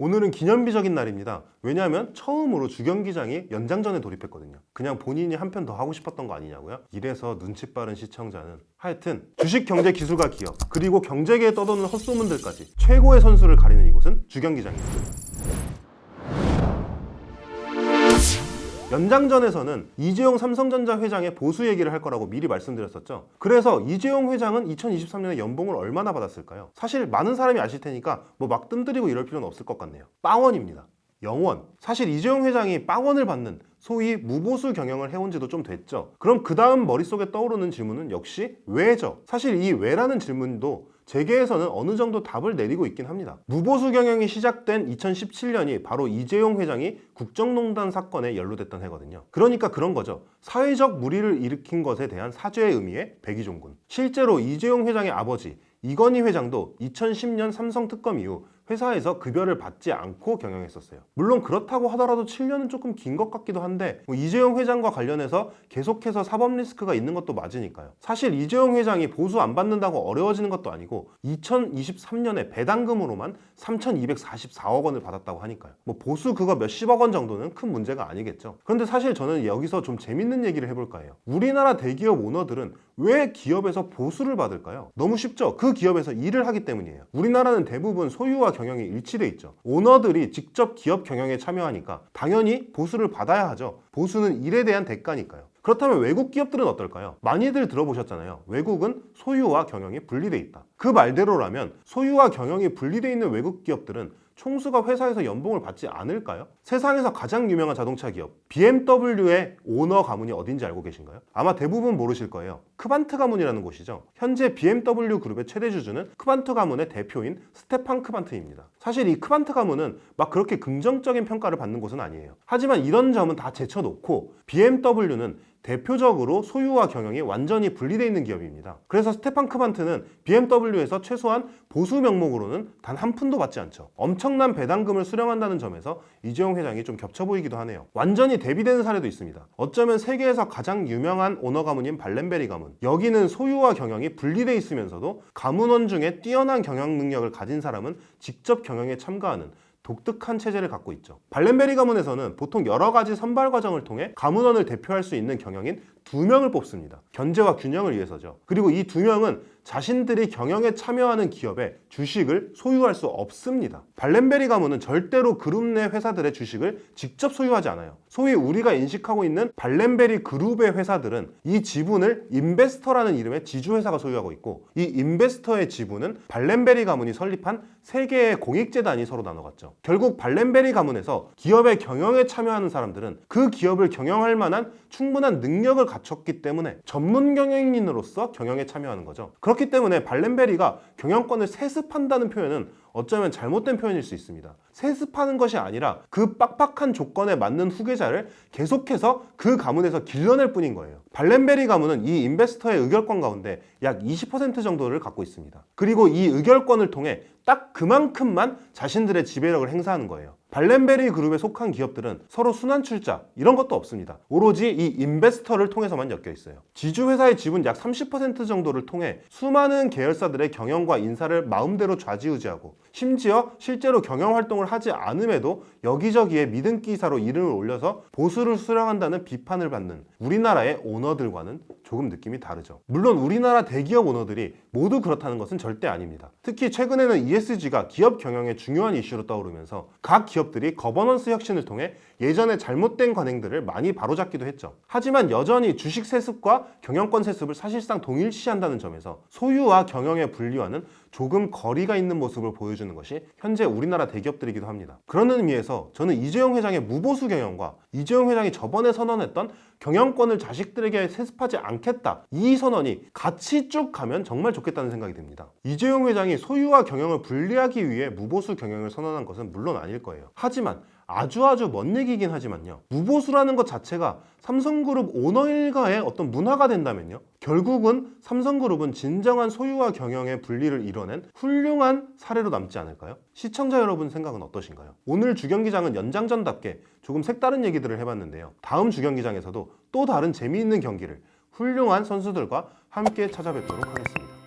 오늘은 기념비적인 날입니다. 왜냐하면 처음으로 주경기장이 연장전에 돌입했거든요. 그냥 본인이 한 편 더 하고 싶었던 거 아니냐고요? 이래서 눈치 빠른 시청자는 하여튼 주식 경제 기술과 기업 그리고 경제계에 떠도는 헛소문들까지 최고의 선수를 가리는 이곳은 주경기장입니다. 연장전에서는 이재용 삼성전자 회장의 보수 얘기를 할 거라고 미리 말씀드렸었죠. 그래서 이재용 회장은 2023년에 연봉을 얼마나 받았을까요? 사실 많은 사람이 아실 테니까 뭐 막 뜸들이고 이럴 필요는 없을 것 같네요. 빵원입니다. 영원. 사실 이재용 회장이 빵원을 받는 소위 무보수 경영을 해온 지도 좀 됐죠. 그럼 그 다음 머릿속에 떠오르는 질문은 역시 왜죠? 사실 이 왜라는 질문도 재계에서는 어느 정도 답을 내리고 있긴 합니다. 무보수 경영이 시작된 2017년이 바로 이재용 회장이 국정농단 사건에 연루됐던 해거든요. 그러니까 그런 거죠. 사회적 무리를 일으킨 것에 대한 사죄의 의미의 백의종군. 실제로 이재용 회장의 아버지 이건희 회장도 2010년 삼성 특검 이후 회사에서 급여를 받지 않고 경영했었어요. 물론 그렇다고 하더라도 7년은 조금 긴 것 같기도 한데 뭐 이재용 회장과 관련해서 계속해서 사법 리스크가 있는 것도 맞으니까요. 사실 이재용 회장이 보수 안 받는다고 어려워지는 것도 아니고 2023년에 배당금으로만 3,244억 원을 받았다고 하니까요. 뭐 보수 그거 몇십억 원 정도는 큰 문제가 아니겠죠. 그런데 사실 저는 여기서 좀 재밌는 얘기를 해볼까 해요. 우리나라 대기업 오너들은 왜 기업에서 보수를 받을까요? 너무 쉽죠. 그 기업에서 일을 하기 때문이에요. 우리나라는 대부분 소유와 경영이 일치돼 있죠. 오너들이 직접 기업 경영에 참여하니까 당연히 보수를 받아야 하죠. 보수는 일에 대한 대가니까요. 그렇다면 외국 기업들은 어떨까요? 많이들 들어보셨잖아요. 외국은 소유와 경영이 분리돼 있다. 그 말대로라면 소유와 경영이 분리돼 있는 외국 기업들은 총수가 회사에서 연봉을 받지 않을까요? 세상에서 가장 유명한 자동차 기업 BMW의 오너 가문이 어딘지 알고 계신가요? 아마 대부분 모르실 거예요. 크반트 가문이라는 곳이죠. 현재 BMW 그룹의 최대 주주는 크반트 가문의 대표인 스테판 크반트입니다. 사실 이 크반트 가문은 막 그렇게 긍정적인 평가를 받는 곳은 아니에요. 하지만 이런 점은 다 제쳐놓고 BMW는 대표적으로 소유와 경영이 완전히 분리되어 있는 기업입니다. 그래서 스테판 크반트는 BMW에서 최소한 보수 명목으로는 단 한 푼도 받지 않죠. 엄청난 배당금을 수령한다는 점에서 이재용 회장이 좀 겹쳐 보이기도 하네요. 완전히 대비되는 사례도 있습니다. 어쩌면 세계에서 가장 유명한 오너 가문인 발렌베리 가문. 여기는 소유와 경영이 분리돼 있으면서도 가문원 중에 뛰어난 경영 능력을 가진 사람은 직접 경영에 참가하는 독특한 체제를 갖고 있죠. 발렌베리 가문에서는 보통 여러 가지 선발 과정을 통해 가문원을 대표할 수 있는 경영인 두 명을 뽑습니다. 견제와 균형을 위해서죠. 그리고 이 두 명은 자신들이 경영에 참여하는 기업의 주식을 소유할 수 없습니다. 발렌베리 가문은 절대로 그룹 내 회사들의 주식을 직접 소유하지 않아요. 소위 우리가 인식하고 있는 발렌베리 그룹의 회사들은 이 지분을 인베스터라는 이름의 지주회사가 소유하고 있고 이 인베스터의 지분은 발렌베리 가문이 설립한 세 개의 공익재단이 서로 나눠갔죠. 결국 발렌베리 가문에서 기업의 경영에 참여하는 사람들은 그 기업을 경영할 만한 충분한 능력을 갖췄기 때문에 전문 경영인으로서 경영에 참여하는 거죠. 그렇기 때문에 발렌베리가 경영권을 세습한다는 표현은 어쩌면 잘못된 표현일 수 있습니다. 세습하는 것이 아니라 그 빡빡한 조건에 맞는 후계자를 계속해서 그 가문에서 길러낼 뿐인 거예요. 발렌베리 가문은 이 인베스터의 의결권 가운데 약 20% 정도를 갖고 있습니다. 그리고 이 의결권을 통해 딱 그만큼만 자신들의 지배력을 행사하는 거예요. 발렌베리 그룹에 속한 기업들은 서로 순환 출자 이런 것도 없습니다. 오로지 이 인베스터를 통해서만 엮여 있어요. 지주 회사의 지분 약 30% 정도를 통해 수많은 계열사들의 경영과 인사를 마음대로 좌지우지하고 심지어 실제로 경영 활동을 하지 않음에도 여기저기에 믿음 기사로 이름을 올려서 보수를 수령한다는 비판을 받는 우리나라의 오너들과는 조금 느낌이 다르죠. 물론 우리나라 대기업 오너들이 모두 그렇다는 것은 절대 아닙니다. 특히 최근에는 ESG가 기업 경영의 중요한 이슈로 떠오르면서 각 기업들이 거버넌스 혁신을 통해 예전에 잘못된 관행들을 많이 바로잡기도 했죠. 하지만 여전히 주식 세습과 경영권 세습을 사실상 동일시한다는 점에서 소유와 경영의 분리와는 조금 거리가 있는 모습을 보여주는 것이 현재 우리나라 대기업들이기도 합니다. 그런 의미에서 저는 이재용 회장의 무보수 경영과 이재용 회장이 저번에 선언했던 경영권을 자식들에게 세습하지 않겠다 이 선언이 같이 쭉 가면 정말 좋겠다는 생각이 듭니다. 이재용 회장이 소유와 경영을 분리하기 위해 무보수 경영을 선언한 것은 물론 아닐 거예요. 하지만 아주 아주 먼 얘기긴 하지만요. 무보수라는 것 자체가 삼성그룹 오너 일가의 어떤 문화가 된다면요. 결국은 삼성그룹은 진정한 소유와 경영의 분리를 이뤄낸 훌륭한 사례로 남지 않을까요? 시청자 여러분 생각은 어떠신가요? 오늘 주경기장은 연장전답게 조금 색다른 얘기들을 해봤는데요. 다음 주경기장에서도 또 다른 재미있는 경기를 훌륭한 선수들과 함께 찾아뵙도록 하겠습니다.